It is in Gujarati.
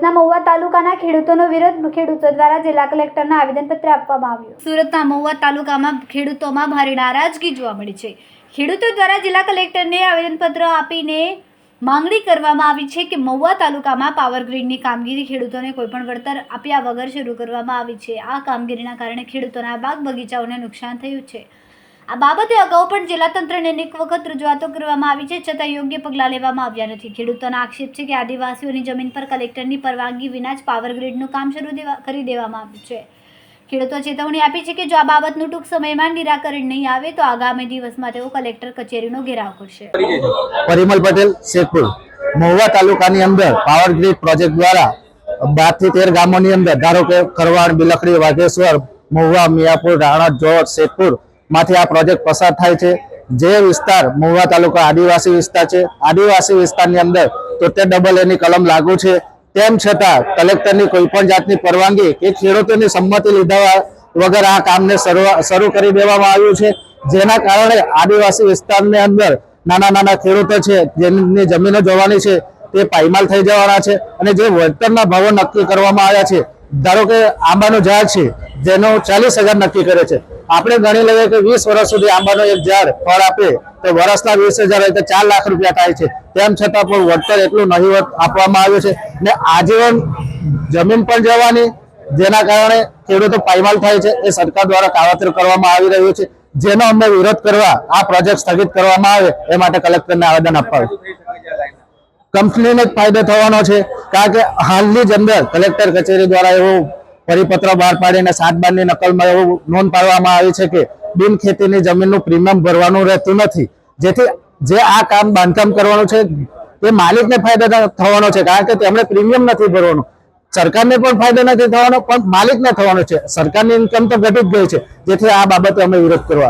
સુરતના મહુવા તાલુકાના ખેડૂતોનો વિરોધ ખેડૂતો દ્વારા જિલ્લા કલેક્ટરને આવેદનપત્ર આપવામાં આવ્યું. સુરતના મહુવા તાલુકામાં ખેડૂતોમાં ભારે નારાજગી જોવા મળી છે. ખેડૂતો દ્વારા જિલ્લા કલેક્ટરને આવેદનપત્ર આપીને માંગણી કરવામાં આવી છે કે મહુવા તાલુકામાં પાવર કામગીરી ખેડૂતોને કોઈપણ વળતર આપ્યા વગર શરૂ કરવામાં આવી છે. આ કામગીરીના કારણે ખેડૂતોના બાગ બગીચાઓને નુકસાન થયું છે. આ બાબતે અગાઉ પણ જિલ્લા તંત્રને અનેક વખત રજૂઆતો કરવામાં આવી છે. છતાં યોગ્ય પગલાં લેવામાં આવ્યા નથી. ખેડૂતોના આક્ષેપ છે કે આદિવાસીઓની જમીન પર કલેક્ટરની પરવાનગી વિના જ પાવર ગ્રીડનું કામ શરૂ કરી દેવામાં આવ્યું છે. ખેડૂતો ચેતવણી આપી છે કે જો આ બાબતનું ટૂંક સમયમાં નિરાકરણ નહીં આવે, તો આગામી દિવસમાં તેઓ કલેક્ટર કચેરીનો ઘેરાવ કરશે. પરિમલ પટેલ, શેખપુર. મહુવા તાલુકાની અંદર પાવર ગ્રીડ પ્રોજેક્ટ દ્વારા બારથી તેર ગામોની અંદર ધારો કે ખરવાડ બિલખડી, વાઘેશ્વર, મહુવા, મિયાપુર રાણા જોર શેખપુર માંથી આ પ્રોજેક્ટ પસાર થાય છે. જે વિસ્તાર મહુવા તાલુકા આદિવાસી વિસ્તાર છે, આદિવાસી વિસ્તારની અંદર તોતેર ડબલ એની કલમ લાગુ છે. તેમ છતાં કલેક્ટરની કોઈ પણ જાતની પરવાનગી કે ખેડૂતોની સંમતિ લીધા વગર આ કામને શરૂ કરી દેવામાં આવ્યું છે. જેના કારણે આદિવાસી વિસ્તારની અંદર નાના નાના ખેડૂતો છે, જેમની જમીનો જોવાની છે, તે પાયમાલ થઈ જવાના છે અને જે વળતરના ભાવો નક્કી કરવામાં આવ્યા છે. ધારો કે આંબાનું ઝાડ છે, જેનો ચાલીસ હજાર નક્કી કરે છે. આપણે ગણી લઈએ કે વીસ વર્ષ સુધી આંબાનો એક ઝાડ ફળ આપે તો વર્ષના વીસ હજાર હોય તો ચાર લાખ રૂપિયા થાય છે. તેમ છતાં પણ વળતર એટલું નહીવત આપવામાં આવ્યું છે ને આજીવન જમીન પણ જવાની, જેના કારણે ખેડૂતો પાયમાલ થાય છે, એ સરકાર દ્વારા કાવતર કરવામાં આવી રહ્યું છે. જેનો અમે વિરોધ કરવા, આ પ્રોજેક્ટ સ્થગિત કરવામાં આવે, એ માટે કલેક્ટરને આવેદન આપવા કંપનીને ફાયદો થવાનો છે, કારણ કે હાલની જ અંદર કલેક્ટર કચેરી દ્વારા એવું પરિપત્ર બહાર પાડીને સાત બારની નકલમાં એવું નોંધ પાડવામાં આવી છે કે બિન ખેતીની જમીનનું પ્રીમિયમ ભરવાનું રહેતું નથી. જેથી જે આ કામ બાંધકામ કરવાનું છે, તે માલિકને ફાયદો થવાનો છે. કારણ કે તેમણે પ્રીમિયમ નથી ભરવાનું. સરકારને પણ ફાયદો નથી થવાનો, પણ માલિકને થવાનો છે. સરકારની ઇન્કમ તો ઘટી જ ગઈ છે. જેથી આ બાબતે અમે વિરોધ કરવા